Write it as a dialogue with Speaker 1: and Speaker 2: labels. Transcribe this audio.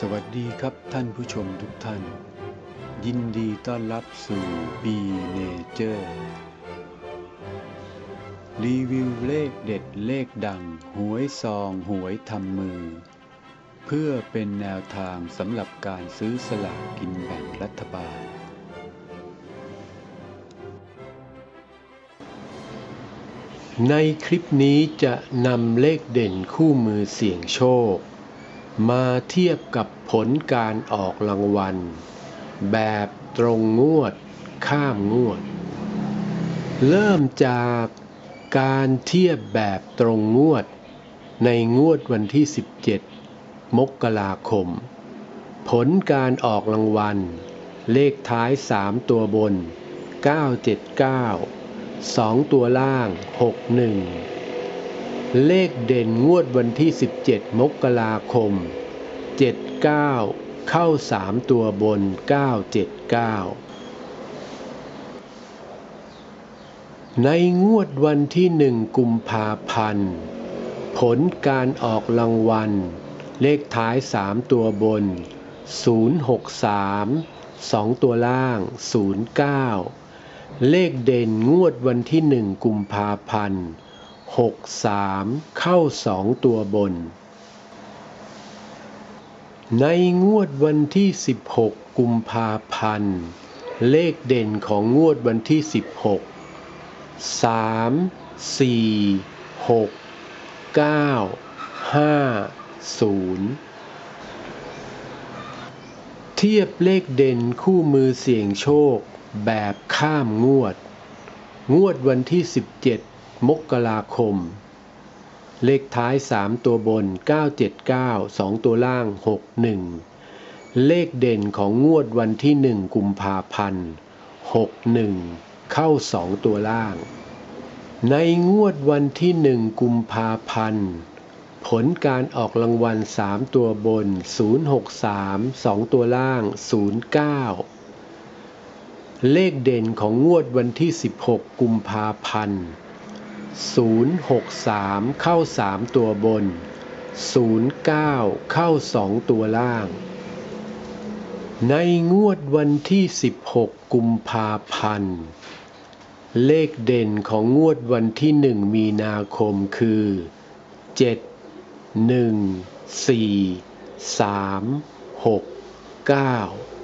Speaker 1: สวัสดีครับท่านผู้ชมทุกท่าน ยินดีต้อนรับสู่ B Nature รีวิวเลขเด็ดเลขดัง หวยซองหวยทำมือ เพื่อเป็นแนวทางสำหรับการซื้อสลากกินแบ่งรัฐบาล
Speaker 2: ในคลิปนี้จะนำเลขเด่นคู่มือเสี่ยงโชค มาเทียบกับผลการออกรางวัล แบบตรงงวด ข้ามงวด เริ่มจากการเทียบแบบตรงงวด ในงวดวันที่ 17 มกราคม ผลการออกรางวัล เลขท้าย 3 ตัวบน 979 2 ตัวล่าง 61 เลขเด่นงวดวันที่ 17 มกราคม 79 เข้า 3 ตัวบน 979 ในงวดวันที่1กุมภาพันธ์ ผลการออกรางวัล เลขท้าย 3 ตัวบน 063 2 ตัวล่าง 09 เลขเด่นงวดวันที่ 1 กุมภาพันธ์ 63เข้า2ตัวบน ในงวดวันที่ 16 กุมภาพันธ์ เลขเด่นของงวดวันที่ 16 3 4 6 9 5 0 เทียบเลขเด่นคู่มือเสี่ยงโชคแบบข้ามงวด งวดวันที่ 17 มกราคม เลขท้าย 3 ตัวบน 979 2 ตัวล่าง 61 เลขเด่นของงวดวันที่ 1 กุมภาพันธ์ 61 เข้า 2 ตัวล่าง ในงวดวันที่ 1 กุมภาพันธ์ ผลการออกรางวัล 3 ตัวบน 063 2 ตัวล่าง 09เลขเด่นของงวดวันที่ 16 กุมภาพันธ์ 063 เข้า 3 ตัวบน 09 เข้า 2 ตัวล่าง ในงวดวันที่ 16 กุมภาพันธ์ เลขเด่นของงวดวันที่ 1 มีนาคมคือ 7 1 4 3 6 9